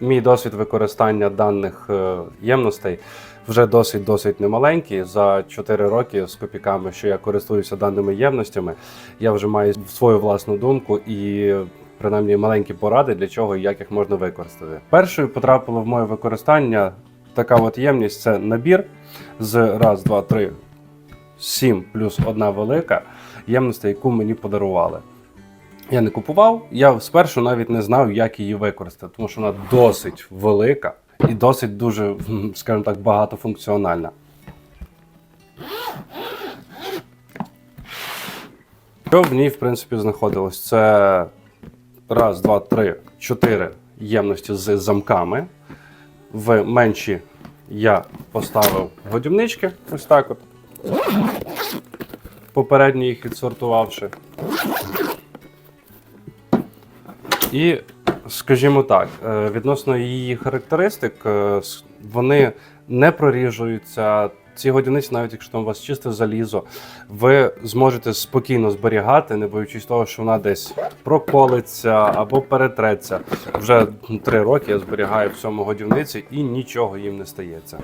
мій досвід використання даних е, ємностей вже досить досить немаленький. За 4 роки з копіками, що я користуюся даними ємностями, я вже маю свою власну думку і. Принаймні маленькі поради для чого і як їх можна використати. Першою потрапила в моє використання така от ємність це набір з раз, два, три, сім плюс одна велика ємності, яку мені подарували. Я не купував, я спершу навіть не знав, як її використати, тому що вона досить велика і досить дуже, скажімо так, багатофункціональна. Що в ній, в принципі, знаходилось? Це раз, два, три, чотири ємності з замками. В менші я поставив годівнички, ось так от. Попередньо їх відсортувавши. І, скажімо так, е, відносно її характеристик, е, вони не проріжуються. Ці годівниці, навіть якщо там у вас чисте залізо, ви зможете спокійно зберігати, не боючись того, що вона десь проколиться або перетреться. Вже три роки я зберігаю в цьому годівниці і нічого їм не стається.